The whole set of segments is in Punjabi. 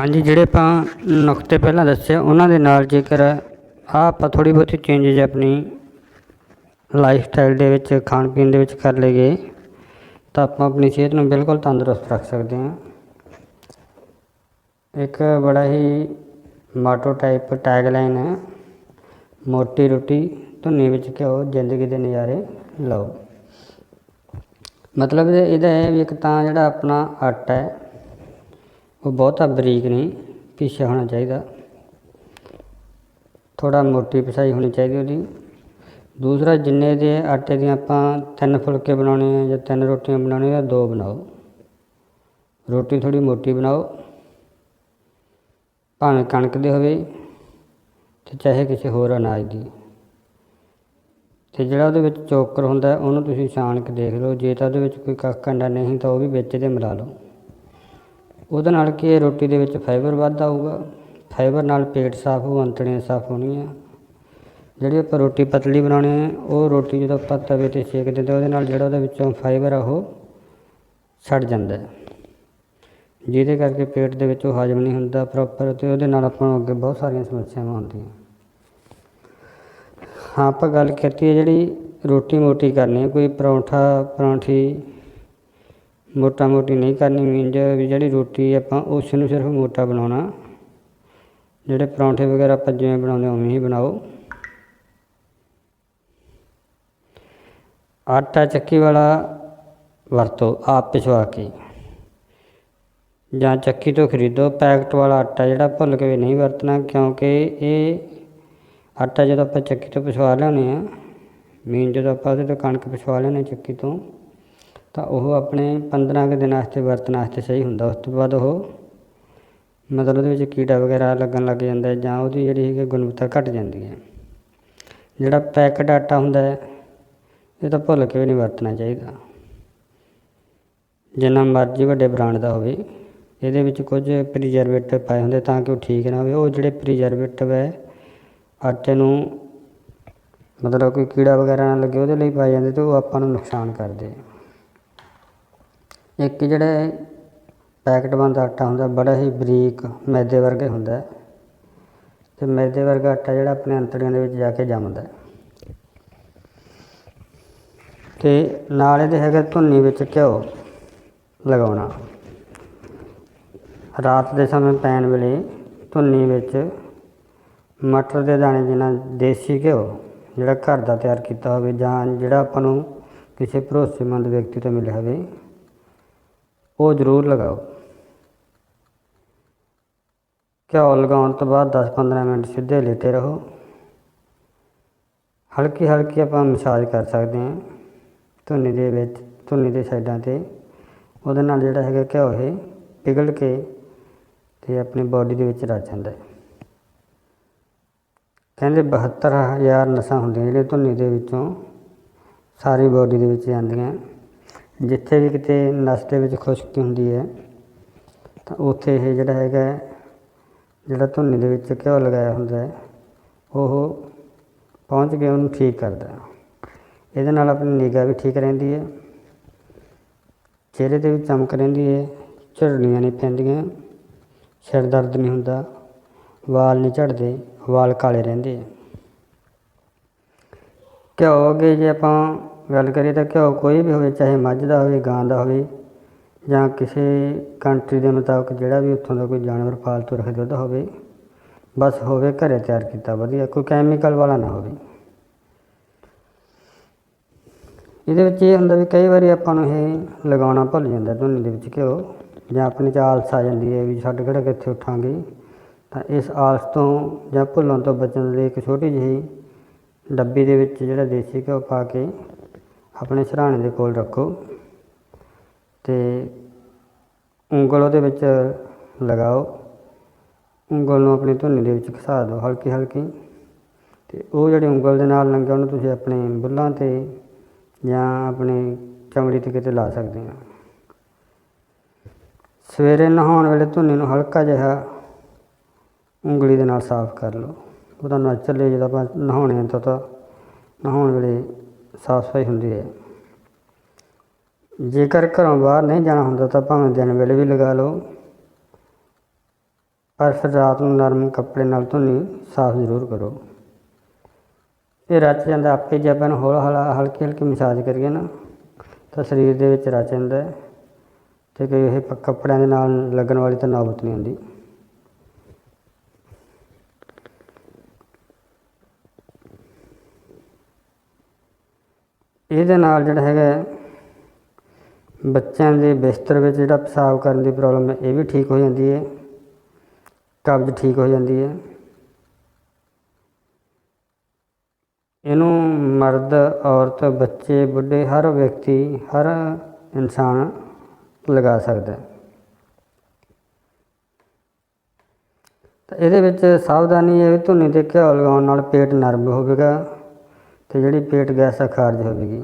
ਹਾਂਜੀ, ਜਿਹੜੇ ਆਪਾਂ ਨੁਕਤੇ ਪਹਿਲਾਂ ਦੱਸੇ, ਉਹਨਾਂ ਦੇ ਨਾਲ ਜੇਕਰ ਆ ਆਪਾਂ ਥੋੜੀ ਬਹੁਤੀ ਚੇਂਜਸ ਆਪਣੀ ਲਾਈਫ ਸਟਾਈਲ ਦੇ ਵਿੱਚ, ਖਾਣ ਪੀਣ ਦੇ ਵਿੱਚ ਕਰ ਲਈਏ, ਤਾਂ ਆਪਾਂ ਆਪਣੀ ਸਿਹਤ ਨੂੰ ਬਿਲਕੁਲ ਤੰਦਰੁਸਤ ਰੱਖ ਸਕਦੇ ਹਾਂ। ਇੱਕ ਬੜਾ ਹੀ ਮਾਟੋ ਟਾਈਪ ਟੈਗਲਾਈਨ ਹੈ, ਮੋਟੀ ਰੋਟੀ ਧੁੰਨੀ ਵਿੱਚ ਘਿਓ, ਜ਼ਿੰਦਗੀ ਦੇ ਨਜ਼ਾਰੇ ਲਓ। ਮਤਲਬ ਇਹਦਾ ਹੈ ਵੀ ਇੱਕ ਤਾਂ ਜਿਹੜਾ ਆਪਣਾ ਆਟਾ ਹੈ ਉਹ ਬਹੁਤਾ ਬਰੀਕ ਨਹੀਂ, ਪੀਸਿਆ ਹੋਣਾ ਚਾਹੀਦਾ। ਥੋੜਾ ਮੋਟੀ ਪਿਸਾਈ ਹੋਣੀ ਚਾਹੀਦੀ ਉਹਦੀ। ਦੂਸਰਾ, ਜਿੰਨੇ ਦੇ ਆਟੇ ਦੀਆਂ ਆਪਾਂ ਤਿੰਨ ਫੁਲਕੇ ਬਣਾਉਣੇ ਆ ਜਾਂ ਤਿੰਨ ਰੋਟੀਆਂ ਬਣਾਉਣੀਆਂ ਦੋ ਬਣਾਓ। ਰੋਟੀ ਥੋੜੀ ਮੋਟੀ ਬਣਾਓ। ਭਾਵੇਂ ਕਣਕ ਦੀ ਹੋਵੇ ਤੇ ਚਾਹੇ ਕਿਸੇ ਹੋਰ ਅਨਾਜ ਦੀ। ਤੇ ਜਿਹੜਾ ਉਹਦੇ ਵਿੱਚ ਚੋਕਰ ਹੁੰਦਾ, ਉਹਨੂੰ ਤੁਸੀਂ ਛਾਣ ਕੇ ਦੇਖ ਲਓ। ਜੇ ਤਾਂ ਉਹਦੇ ਵਿੱਚ ਕੋਈ ਕੱਖ ਕੰਡਾ ਨਹੀਂ ਤਾਂ ਉਹ ਵੀ ਵਿੱਚ ਦੇ ਮਿਲਾ ਲਓ। ਉਹਦੇ ਨਾਲ ਕੀ ਹੈ, ਰੋਟੀ ਦੇ ਵਿੱਚ ਫਾਈਬਰ ਵੱਧ ਆਊਗਾ ਫਾਈਬਰ ਨਾਲ ਪੇਟ ਸਾਫ਼ ਹੋ ਅੰਤੜੀਆਂ ਸਾਫ਼ ਹੋਣੀਆਂ ਜਿਹੜੀ ਆਪਾਂ ਰੋਟੀ ਪਤਲੀ ਬਣਾਉਣੀ ਹੈ, ਉਹ ਰੋਟੀ ਜਦੋਂ ਆਪਾਂ ਤਵੇ ਤੇ ਸੇਕਦੇ ਤਾਂ ਉਹਦੇ ਨਾਲ ਜਿਹੜਾ ਉਹਦੇ ਵਿੱਚੋਂ ਫਾਈਬਰ ਆ, ਉਹ ਛੱਡ ਜਾਂਦਾ ਹੈ। ਜਿਹਦੇ ਕਰਕੇ ਪੇਟ ਦੇ ਵਿੱਚ ਉਹ ਹਜਮ ਨਹੀਂ ਹੁੰਦਾ ਪ੍ਰੋਪਰ ਤੇ ਉਹਦੇ ਨਾਲ ਆਪਾਂ ਨੂੰ ਅੱਗੇ ਬਹੁਤ ਸਾਰੀਆਂ ਸਮੱਸਿਆਵਾਂ ਆਉਂਦੀਆਂ। ਹਾਂ, ਆਪਾਂ ਗੱਲ ਕੀਤੀ ਹੈ ਜਿਹੜੀ ਰੋਟੀ ਮੋਟੀ ਕਰਨੀ ਹੈ, ਕੋਈ ਪਰੌਂਠਾ, ਪਰੌਂਠੀ ਮੋਟਾ ਮੋਟੀ ਨਹੀਂ ਕਰਨੀ ਮੀਨਜ ਵੀ ਜਿਹੜੀ ਰੋਟੀ ਆਪਾਂ ਉਸ ਨੂੰ ਸਿਰਫ ਮੋਟਾ ਬਣਾਉਣਾ। ਜਿਹੜੇ ਪਰੌਂਠੇ ਵਗੈਰਾ ਆਪਾਂ ਜਿਵੇਂ ਬਣਾਉਂਦੇ ਉਵੇਂ ਹੀ ਬਣਾਓ। ਆਟਾ ਚੱਕੀ ਵਾਲਾ ਵਰਤੋ, ਆਪ ਪਿਛਵਾ ਕੇ। ਜਾਂ ਚੱਕੀ ਤੋਂ ਖਰੀਦੋ, ਪੈਕਟ ਵਾਲਾ ਆਟਾ ਜਿਹੜਾ ਭੁੱਲ ਕੇ ਵੀ ਨਹੀਂ ਵਰਤਣਾ, ਕਿਉਂਕਿ ਇਹ ਆਟਾ ਜਦੋਂ ਆਪਾਂ ਚੱਕੀ ਤੋਂ ਪਿਛਵਾ ਲਿਆਉਂਦੇ ਆ ਮੀਨ ਜਦੋਂ ਆਪਾਂ ਉਹਦੇ ਤੋਂ ਕਣਕ ਪਿਸਵਾ ਲਿਆਉਂਦੇ ਚੱਕੀ ਤੋਂ ਤਾਂ ਉਹ ਆਪਣੇ 15 ਕੁ ਦਿਨ ਵਾਸਤੇ ਵਰਤਣ ਵਾਸਤੇ ਸਹੀ ਹੁੰਦਾ। ਉਸ ਤੋਂ ਬਾਅਦ ਉਹ ਮਤਲਬ ਉਹਦੇ ਵਿੱਚ ਕੀੜਾ ਵਗੈਰਾ ਲੱਗਣ ਲੱਗ ਜਾਂਦਾ ਜਾਂ ਉਹਦੀ ਜਿਹੜੀ ਹੈਗੀ ਗੁਣਵੱਤਾ ਘਟ ਜਾਂਦੀ ਹੈ। ਜਿਹੜਾ ਪੈਕਡ ਆਟਾ ਹੁੰਦਾ ਹੈ, ਇਹ ਤਾਂ ਭੁੱਲ ਕੇ ਵੀ ਨਹੀਂ ਵਰਤਣਾ ਚਾਹੀਦਾ। ਜਿੰਨਾ ਮਰਜ਼ੀ ਵੱਡੇ ਬ੍ਰਾਂਡ ਦਾ ਹੋਵੇ, ਇਹਦੇ ਵਿੱਚ ਕੁਝ ਪ੍ਰੀਜ਼ਰਵੇਟਿਵ ਪਾਏ ਹੁੰਦੇ ਤਾਂ ਕਿ ਉਹ ਠੀਕ ਨਾ ਹੋਵੇ। ਉਹ ਜਿਹੜੇ ਪ੍ਰੀਜ਼ਰਵੇਟਿਵ ਹੈ, ਆਟੇ ਨੂੰ ਮਤਲਬ ਕੋਈ ਕੀੜਾ ਵਗੈਰਾ ਨਾ ਲੱਗੇ, ਉਹਦੇ ਲਈ ਪਾਏ ਜਾਂਦੇ ਤੇ ਉਹ ਆਪਾਂ ਨੂੰ ਨੁਕਸਾਨ ਕਰਦੇ। ਆ। ਇੱਕ ਜਿਹੜਾ ਪੈਕਟ ਬੰਦ ਆਟਾ ਹੁੰਦਾ, ਬੜਾ ਹੀ ਬਰੀਕ ਮੈਦੇ ਵਰਗਾ ਹੁੰਦਾ ਅਤੇ ਮੈਦੇ ਵਰਗਾ ਆਟਾ ਜਿਹੜਾ ਆਪਣੇ ਅੰਤੜੀਆਂ ਦੇ ਵਿੱਚ ਜਾ ਕੇ ਜੰਮਦਾ ਅਤੇ ਨਾਲ ਇਹਦੇ ਹੈਗਾ ਧੁੰਨੀ ਵਿੱਚ ਘਿਓ ਲਗਾਉਣਾ। ਰਾਤ ਦੇ ਸਮੇਂ ਪੈਣ ਵੇਲੇ ਧੁੰਨੀ ਵਿੱਚ ਮਟਰ ਦੇ ਦਾਣੇ ਜਿਨ੍ਹਾਂ ਦੇਸੀ ਘਿਓ ਜਿਹੜਾ ਘਰ ਦਾ ਤਿਆਰ ਕੀਤਾ ਹੋਵੇ ਜਾਂ ਜਿਹੜਾ ਆਪਾਂ ਨੂੰ ਕਿਸੇ ਭਰੋਸੇਮੰਦ ਵਿਅਕਤੀ ਤੋਂ ਮਿਲਿਆ ਹੋਵੇ ਉਹ ਜ਼ਰੂਰ ਲਗਾਓ। ਘਿਓ ਲਗਾਉਣ ਤੋਂ ਬਾਅਦ 10-15 ਮਿੰਟ ਸਿੱਧੇ ਲੇਟੇ ਰਹੋ। ਹਲਕੀ ਹਲਕੀ ਆਪਾਂ ਮਸਾਜ ਕਰ ਸਕਦੇ ਹਾਂ ਧੁੰਨੀ ਦੇ ਵਿੱਚ, ਧੁੰਨੀ ਦੇ ਸਾਈਡਾਂ ਤੇ। ਉਹਦੇ ਨਾਲ ਜਿਹੜਾ ਹੈਗਾ ਘਿਓ ਇਹ ਪਿਘਲ ਕੇ ਤੇ ਆਪਣੀ ਬਾਡੀ ਦੇ ਵਿੱਚ ਰਚ ਜਾਂਦਾ ਹੈ। ਕਹਿੰਦੇ 72000 ਨਸਾਂ ਹੁੰਦੀਆਂ ਜਿਹੜੀਆਂ ਧੁੰਨੀ ਦੇ ਵਿੱਚੋਂ ਸਾਰੀ ਬਾਡੀ ਦੇ ਵਿੱਚ ਜਾਂਦੀਆਂ। ਜਿੱਥੇ ਵੀ ਕਿਤੇ ਨਸ਼ਤੇ ਵਿੱਚ ਖੁਸ਼ਕੀ ਹੁੰਦੀ ਹੈ, ਤਾਂ ਉੱਥੇ ਇਹ ਜਿਹੜਾ ਹੈਗਾ ਜਿਹੜਾ ਧੁੰਨੀ ਦੇ ਵਿੱਚ ਘਿਓ ਲਗਾਇਆ ਹੁੰਦਾ ਉਹ ਪਹੁੰਚ ਕੇ ਉਹਨੂੰ ਠੀਕ ਕਰਦਾ ਇਹਦੇ ਨਾਲ ਆਪਣੀ ਨਿਗਾਹ ਵੀ ਠੀਕ ਰਹਿੰਦੀ ਹੈ, ਚਿਹਰੇ ਤੇ ਵੀ ਚਮਕ ਰਹਿੰਦੀ ਹੈ, ਝੜਨੀਆਂ ਨਹੀਂ ਪੈਂਦੀਆਂ, ਸਿਰ ਦਰਦ ਨਹੀਂ ਹੁੰਦਾ, ਵਾਲ ਨਹੀਂ ਝੜਦੇ, ਵਾਲ ਕਾਲੇ ਰਹਿੰਦੇ ਆ ਘਿਓ ਅੱਗੇ ਜੇ ਆਪਾਂ ਗੱਲ ਕਰੀਏ ਤਾਂ ਘਿਓ ਕੋਈ ਵੀ ਹੋਵੇ, ਚਾਹੇ ਮੱਝ ਦਾ ਹੋਵੇ, ਗਾਂ ਦਾ ਹੋਵੇ ਜਾਂ ਕਿਸੇ ਕੰਟਰੀ ਦੇ ਮੁਤਾਬਕ ਜਿਹੜਾ ਵੀ ਉੱਥੋਂ ਦਾ ਕੋਈ ਜਾਨਵਰ ਪਾਲਤੂ ਰੱਖੇ ਦੁੱਧ ਹੋਵੇ, ਬਸ ਹੋਵੇ ਘਰੇ ਤਿਆਰ ਕੀਤਾ, ਵਧੀਆ, ਕੋਈ ਕੈਮੀਕਲ ਵਾਲਾ ਨਾ ਹੋਵੇ। ਇਹਦੇ ਵਿੱਚ ਇਹ ਹੁੰਦਾ ਵੀ ਕਈ ਵਾਰੀ ਆਪਾਂ ਨੂੰ ਇਹ ਲਗਾਉਣਾ ਭੁੱਲ ਜਾਂਦਾ ਧੁੰਨੀ ਦੇ ਵਿੱਚ ਘਿਓ, ਜਾਂ ਆਪਣੇ ਚ ਆਲਸ ਆ ਜਾਂਦੀ ਹੈ ਵੀ ਛੱਡ ਕਿਹੜਾ ਕਿੱਥੇ ਉੱਠਾਂਗੇ, ਤਾਂ ਇਸ ਆਲਸ ਤੋਂ ਜਾਂ ਭੁੱਲਣ ਤੋਂ ਬਚਣ ਲਈ ਇੱਕ ਛੋਟੀ ਜਿਹੀ ਡੱਬੀ ਦੇ ਵਿੱਚ ਜਿਹੜਾ ਦੇਸੀ ਘਿਓ ਪਾ ਕੇ ਆਪਣੇ ਸਿਰਹਾਣੇ ਦੇ ਕੋਲ ਰੱਖੋ ਤੇ ਉਂਗਲ ਉਹਦੇ ਵਿੱਚ ਲਗਾਓ। ਉਂਗਲ ਨੂੰ ਆਪਣੀ ਧੁੰਨੀ ਦੇ ਵਿੱਚ ਘਸਾ ਦਿਓ ਹਲਕੀ ਹਲਕੀ। ਤੇ ਉਹ ਜਿਹੜੀ ਉਂਗਲ ਦੇ ਨਾਲ ਲੰਘਿਆ, ਉਹਨੂੰ ਤੁਸੀਂ ਆਪਣੇ ਬੁੱਲਾਂ ਤੇ ਜਾਂ ਆਪਣੀ ਚਮੜੀ ਤੇ ਕਿਤੇ ਲਾ ਸਕਦੇ ਆ ਸਵੇਰੇ ਨਹਾਉਣ ਵੇਲੇ ਧੁੰਨੀ ਨੂੰ ਹਲਕਾ ਜਿਹਾ ਉਂਗਲੀ ਦੇ ਨਾਲ ਸਾਫ਼ ਕਰ ਲਓ। ਉਹਦਾ ਨੈਚੁਰਲੀ ਜਦੋਂ ਆਪਾਂ ਨਹਾਉਣੇ ਆ ਤਾਂ ਤਾਂ ਨਹਾਉਣ ਵੇਲੇ ਸਾਫ਼ ਸਫ਼ਾਈ ਹੁੰਦੀ ਹੈ। ਜੇਕਰ ਘਰੋਂ ਬਾਹਰ ਨਹੀਂ ਜਾਣਾ ਹੁੰਦਾ ਤਾਂ ਭਾਵੇਂ ਦਿਨ ਵੇਲੇ ਵੀ ਲਗਾ ਲਓ। ਪਰ ਫਿਰ ਰਾਤ ਨੂੰ ਨਰਮ ਕੱਪੜੇ ਨਾਲ ਧੁੰਨੀ ਸਾਫ਼ ਜ਼ਰੂਰ ਕਰੋ। ਇਹ ਰਚ ਜਾਂਦਾ ਆਪੇ ਜੇ ਆਪਾਂ ਨੂੰ ਹੌਲਾ ਹੌਲਾ ਹਲਕੀ ਹਲਕੀ ਮਸਾਜ ਕਰੀਏ ਨਾ, ਤਾਂ ਸਰੀਰ ਦੇ ਵਿੱਚ ਰਚ ਜਾਂਦਾ ਹੈ ਤੇ ਕੋਈ ਇਹ ਕੱਪੜਿਆਂ ਦੇ ਨਾਲ ਲੱਗਣ ਵਾਲੀ ਤਾਂ ਨੌਬਤ ਨਹੀਂ ਹੁੰਦੀ। ਇਹਦੇ ਨਾਲ ਜਿਹੜਾ ਹੈਗਾ ਬੱਚਿਆਂ ਦੇ ਬਿਸਤਰ ਵਿੱਚ ਜਿਹੜਾ ਪਿਸ਼ਾਬ ਕਰਨ ਦੀ ਪ੍ਰੋਬਲਮ ਹੈ, ਇਹ ਵੀ ਠੀਕ ਹੋ ਜਾਂਦੀ ਹੈ, ਕਬਜ਼ ਠੀਕ ਹੋ ਜਾਂਦੀ ਹੈ। ਇਹਨੂੰ ਮਰਦ, ਔਰਤ, ਬੱਚੇ, ਬੁੱਢੇ, ਹਰ ਵਿਅਕਤੀ, ਹਰ ਇਨਸਾਨ ਲਗਾ ਸਕਦਾ ਹੈ। ਤਾਂ ਇਹਦੇ ਵਿੱਚ ਸਾਵਧਾਨੀ ਇਹ ਵੀ ਧੁੰਨੀ ਤੇ ਘਿਓ ਲਗਾਉਣ ਨਾਲ ਪੇਟ ਨਰਮ ਹੋਵੇਗਾ। ਤੇ ਜਿਹੜੀ ਪੇਟ ਗੈਸ ਆ ਖਾਰਜ ਹੋਵੇਗੀ।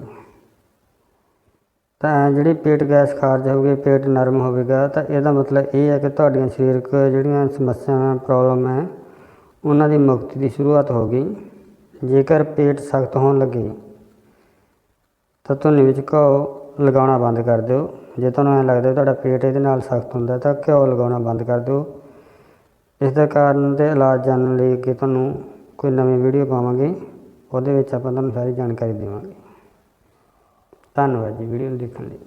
ਤਾਂ ਜਿਹੜੀ ਪੇਟ ਗੈਸ ਖਾਰਜ ਹੋਵੇਗੀ ਪੇਟ ਨਰਮ ਹੋਵੇਗਾ, ਤਾਂ ਇਹਦਾ ਮਤਲਬ ਇਹ ਹੈ ਕਿ ਤੁਹਾਡੀਆਂ ਸਰੀਰਕ ਜਿਹੜੀਆਂ ਸਮੱਸਿਆਵਾਂ ਪ੍ਰੋਬਲਮ ਹੈ, ਉਹਨਾਂ ਦੀ ਮੁਕਤੀ ਦੀ ਸ਼ੁਰੂਆਤ ਹੋ ਗਈ। ਜੇਕਰ ਪੇਟ ਸਖਤ ਹੋਣ ਲੱਗੇ, ਤਾਂ ਧੁੰਨੀ ਵਿੱਚ ਘਿਓ ਲਗਾਉਣਾ ਬੰਦ ਕਰ ਦਿਓ। ਜੇ ਤੁਹਾਨੂੰ ਐਂ ਲੱਗਦਾ ਤੁਹਾਡਾ ਪੇਟ ਇਹਦੇ ਨਾਲ ਸਖਤ ਹੁੰਦਾ, ਤਾਂ ਘਿਓ ਲਗਾਉਣਾ ਬੰਦ ਕਰ ਦਿਓ। ਇਸ ਦਾ ਕਾਰਨ ਤੇ ਇਲਾਜ ਜਾਣਨ ਲਈ ਅੱਗੇ ਤੁਹਾਨੂੰ ਕੋਈ ਨਵੀਂ ਵੀਡੀਓ ਪਾਵਾਂਗੇ। ਉਹਦੇ ਵਿੱਚ ਆਪਾਂ ਤੁਹਾਨੂੰ ਸਾਰੀ ਜਾਣਕਾਰੀ ਦੇਵਾਂਗੇ। ਧੰਨਵਾਦ ਜੀ ਵੀਡੀਓ ਨੂੰ ਦੇਖਣ ਲਈ।